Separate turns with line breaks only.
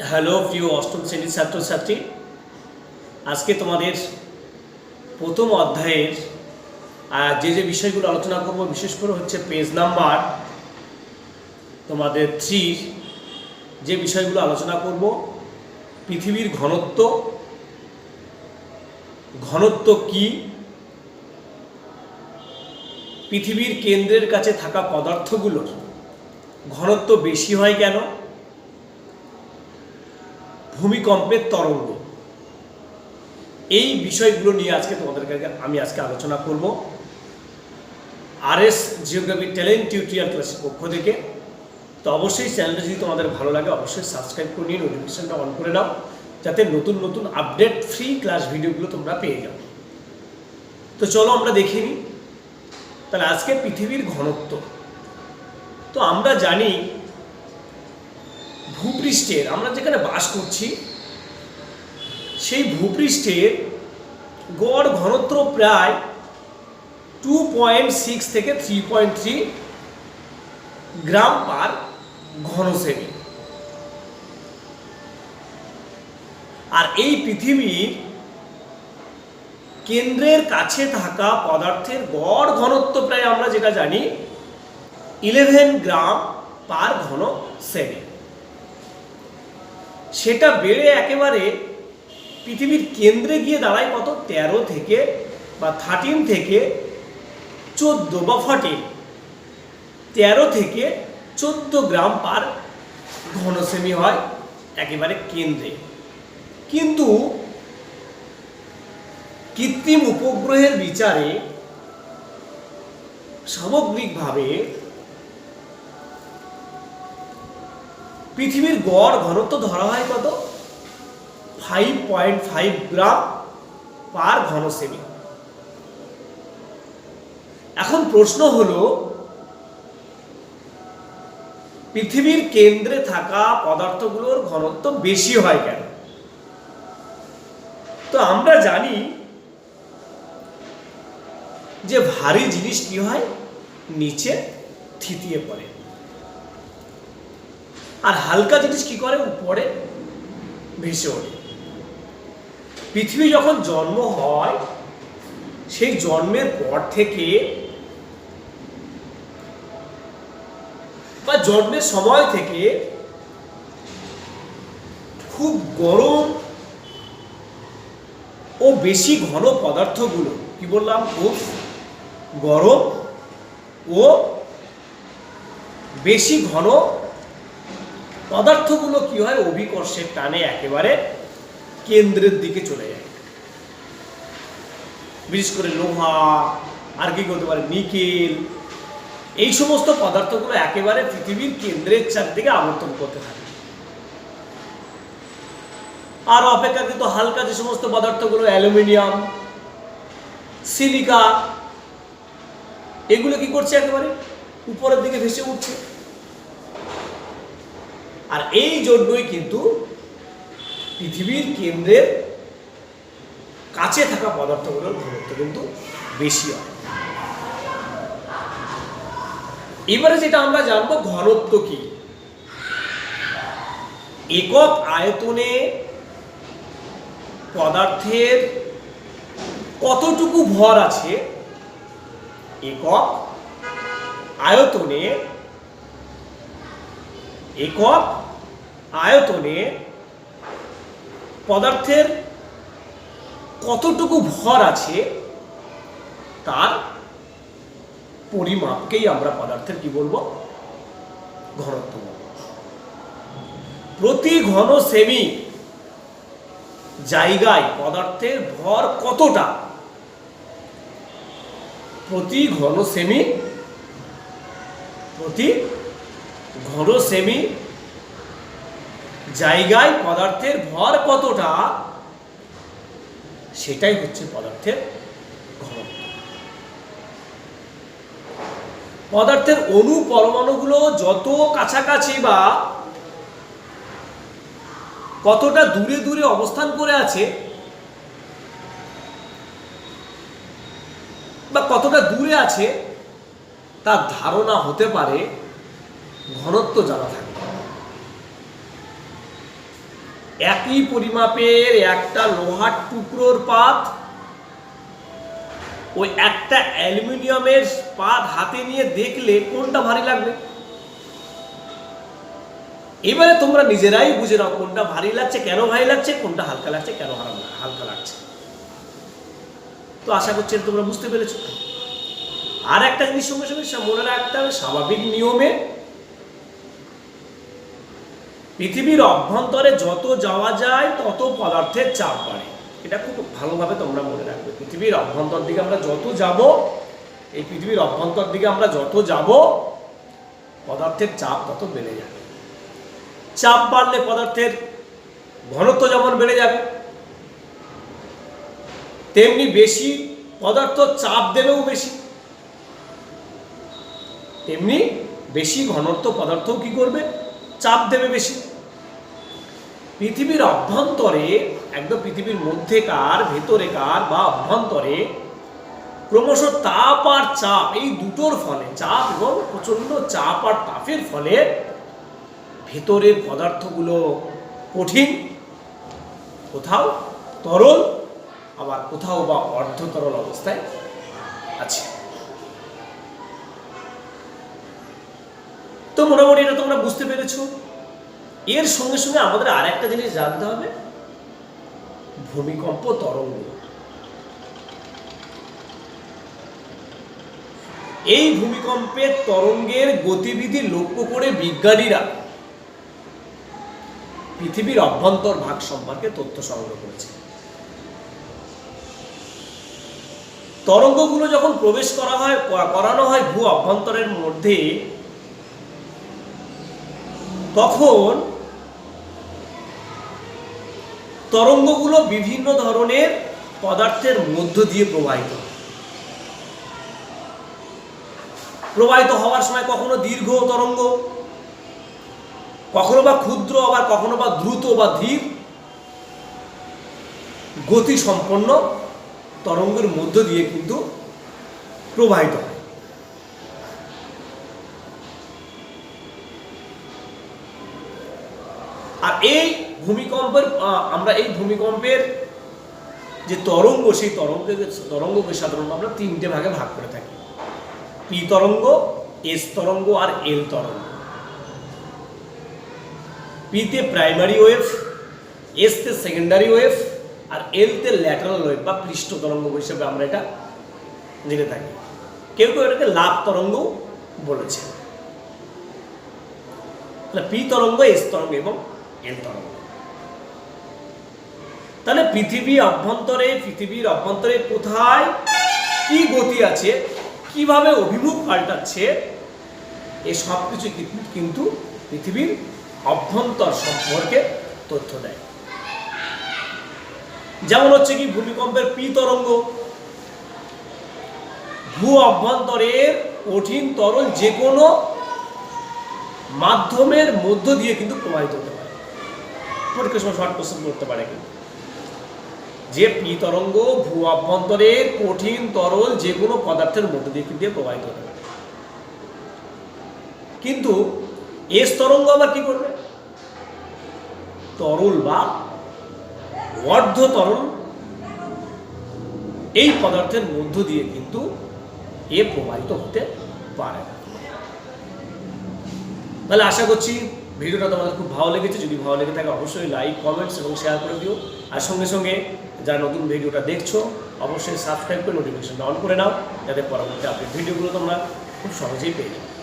Hello প্রিয় অষ্টম শ্রেণির ছাত্রছাত্রী, আজকে তোমাদের প্রথম অধ্যায়ের যে যে বিষয়গুলো আলোচনা করব, বিশেষ করে হচ্ছে পেজ নাম্বার তোমাদের থ্রি যে বিষয়গুলো আলোচনা করব, পৃথিবীর ঘনত্ব ঘনত্ব কি, পৃথিবীর কেন্দ্রের কাছে থাকা পদার্থগুলোর ঘনত্ব বেশি হয় কেন ভূমিকম্পের তরঙ্গ। এই বিষয়গুলো নিয়ে আজকে তোমাদের কাছে আমি আজকে আলোচনা করব। R S geography talent tutorial ক্লাসের পক্ষ থেকে। তো অবশ্যই চ্যানেলটা যদি তোমাদের ভালো লাগে, অবশ্যই সাবস্ক্রাইব করে নিয়ে নোটিফিকেশনটা অন করে নাও যাতে নতুন নতুন আপডেট ফ্রি ক্লাস ভিডিওগুলো তোমরা পেয়ে যাও। তো চলো আমরা দেখে নিই। তাহলে আজকে পৃথিবীর ঘনত্ব। তো আমরা জানি ভূপৃষ্ঠের, আমরা যেখানে বাস করছি, সেই ভূপৃষ্ঠের গড় ঘনত্ব প্রায় টু পয়েন্ট সিক্স থেকে three point three gram per ঘন সেমি আর এই পৃথিবীর কেন্দ্রের কাছে থাকা পদার্থের গড় ঘনত্ব প্রায় আমরা যেটা জানি ইলেভেন গ্রাম পার ঘন সেমি সেটা বেড়ে একেবারে পৃথিবীর কেন্দ্রে গিয়ে দাঁড়ায় কত? তেরো থেকে বা থার্টিন থেকে চোদ্দ বা ফর্টিন তেরো থেকে চোদ্দ গ্রাম পার ঘনসেমি হয় একেবারে কেন্দ্রে। কিন্তু কৃত্রিম উপগ্রহের বিচারে সামগ্রিকভাবে পৃথিবীর গড় ঘনত্ব ধরা হয় কত? Five point five gram per ঘন সেমি এখন প্রশ্ন হলো, পৃথিবীর কেন্দ্রে থাকা পদার্থগুলোর ঘনত্ব বেশি হয় কেন? তো আমরা জানি যে ভারী জিনিস কি হয়? নিচে থিতিয়ে পড়ে। আর হালকা জিনিস কি করে? উপরে ভেসে ওঠে। পৃথিবী যখন জন্ম হয়, সেই জন্মের পর থেকে বা জন্মের সময় থেকে খুব গরম ও বেশি ঘন পদার্থগুলো, কি বললাম? খুব গরম ও বেশি ঘন পদার্থগুলো কি হয়? অভিকর্ষের টানে একেবারে কেন্দ্রের দিকে চলে যায়। বিশেষ করে লোহা, আর কি করতে পারে, নিকেল, এই সমস্ত পদার্থগুলো একেবারে পৃথিবীর কেন্দ্রের চারদিকে আবর্তন করতে থাকে। আর অপেক্ষাকৃত হালকা যে সমস্ত পদার্থগুলো, অ্যালুমিনিয়াম, সিলিকা, এগুলো কি করছে একেবারে? উপরের দিকে ভেসে উঠছে। আর এই জন্যই কিন্তু পৃথিবীর কেন্দ্রের কাছে থাকা পদার্থগুলোর ঘনত্ব কিন্তু বেশি হয়। এবারে যেটা আমরা জানব ঘনত্ব কি? একক আয়তনে পদার্থের কতটুকু ভর আছে? একক আয়তনে একক আয়তনে পদার্থের কতটুকু ভর আছে, তার পরিমাপকেই আমরা পদার্থের কি বলব? ঘনত্ব প্রতি ঘন সেমি জায়গায় পদার্থের ভর কতটা? প্রতি ঘন সেমি, প্রতি ঘন সেমি জায়গায় পদার্থের ভর কতটা? সেটাই হচ্ছে পদার্থের ঘনত্ব। পদার্থের অণু পরমাণুগুলো যত কাছাকাছি বা কতটা দূরে দূরে অবস্থান করে আছে, বা কতটা দূরে আছে, তার ধারণা হতে পারে ঘনত্ব জানা থাকে। একই পরিমাপের একটা লোহার টুকরোর পাত, ওই একটা অ্যালুমিনিয়ামের পাত হাতে নিয়ে দেখলে কোনটা ভারী লাগবে? এবারে তোমরা নিজেরাই বুঝে নাও কোনটা ভারী লাগছে, কেন ভারী লাগছে, কোনটা হালকা লাগছে, কেন হালকা লাগছে। তো আশা করছি তোমরা বুঝতে পেরেছ। আর একটা জিনিস সঙ্গে সঙ্গে মনে রাখতে হবে, স্বাভাবিক নিয়মে পৃথিবীর অভ্যন্তরে যত যাওয়া যায়, তত পদার্থের চাপ বাড়ে। এটা খুব ভালোভাবে তোমরা মনে রাখবে। পৃথিবীর অভ্যন্তর দিকে আমরা যত যাব, এই পৃথিবীর অভ্যন্তর দিকে আমরা যত যাব, পদার্থের চাপ তত বেড়ে যাবে। চাপ বাড়লে পদার্থের ঘনত্ব যেমন বেড়ে যাবে, তেমনি বেশি পদার্থ চাপ দেবেও বেশি। তেমনি বেশি ঘনত্ব পদার্থও কি করবে? চাপ দেবে বেশি। পৃথিবীর অভ্যন্তরে, একদম পৃথিবীর মধ্যেকার, ভেতরেকার বা অভ্যন্তরে ক্রমশ তাপ আর চাপ, এই দুটোর ফলে, চাপ এবং প্রচণ্ড চাপ আর তাপের ফলে ভেতরের পদার্থগুলো কঠিন, কোথাও তরল, আবার কোথাও বা অর্ধ তরল অবস্থায় আছে। তো মোটামুটি এটা তোমরা বুঝতে পেরেছ। এর সঙ্গে সঙ্গে আমাদের আর একটা জিনিস জানতে হবে, ভূমিকম্প তরঙ্গ। এই ভূমিকম্পের তরঙ্গের গতিবিধি লক্ষ্য করে বিজ্ঞানীরা পৃথিবীর অভ্যন্তর ভাগ সম্পর্কে তথ্য সংগ্রহ করেছে। তরঙ্গগুলো যখন প্রবেশ করা হয় করানো হয় ভূ অভ্যন্তরের মধ্যে, তখন তরঙ্গগুলো বিভিন্ন ধরনের পদার্থের মধ্য দিয়ে প্রবাহিত প্রবাহিত হওয়ার সময় কখনো দীর্ঘ তরঙ্গ, কখনো বা ক্ষুদ্র, আবার কখনো বা দ্রুত বা ধীর গতি সম্পন্ন তরঙ্গের মধ্য দিয়ে কিন্তু প্রবাহিত হয়। আর এই ভূমিকম্পের আমরা এই ভূমিকম্পের যে তরঙ্গ, সেই তরঙ্গ তরঙ্গকে সাধারণত আমরা তিনটে ভাগে ভাগ করে থাকি। পি তরঙ্গ এস তরঙ্গ আর এল তরঙ্গ। পিতে প্রাইমারি ওয়েভ এসতে সেকেন্ডারি ওয়েভ আর এলতে ল্যাটারাল ওয়েভ বা পৃষ্ঠ তরঙ্গ হিসেবে আমরা এটা জেনে থাকি। কেউ কেউ এটাকে লাভ তরঙ্গ বলেছে। পি তরঙ্গ এস তরঙ্গ এবং এল তরঙ্গ। তাহলে পৃথিবী অভ্যন্তরে, পৃথিবীর অভ্যন্তরে কোথায় কি গতি আছে, কীভাবে অভিমুখ পাল্টাচ্ছে এই সব কিছু কিন্তু পৃথিবীর অভ্যন্তর সম্পর্কে তথ্য দেয়। যেমন হচ্ছে কি, ভূমিকম্পের পি তরঙ্গ। ভূ অভ্যন্তরের কঠিন তরল যে কোনো মাধ্যমের মধ্য দিয়ে কিন্তু প্রবাহিত হতে পারে। সময় শর্ট কোশ্চেন করতে পারে কিন্তু। যে পি তরঙ্গ ভূ অভ্যন্তরের কঠিন, তরল যে কোনো পদার্থের মধ্য দিয়ে কিন্তু প্রবাহিত হতে পারে। কিন্তু এস তরঙ্গ আবার কি করবে? তরল বা অর্ধ তরল এই পদার্থের মধ্য দিয়ে কিন্তু এ প্রবাহিত হতে পারে না। তাহলে আশা করছি ভিডিওটা তোমাদের খুব ভালো লেগেছে। যদি ভালো লেগে থাকে অবশ্যই লাইক কমেন্টস এবং শেয়ার করে দিও। আর সঙ্গে সঙ্গে যারা নতুন ভিডিওটা দেখছ, অবশ্যই সাবস্ক্রাইব করে নোটিফিকেশনটা অন করে নাও, যাতে পরবর্তী আপডেট ভিডিওগুলো তোমরা খুব সহজেই পেয়ে যাবে।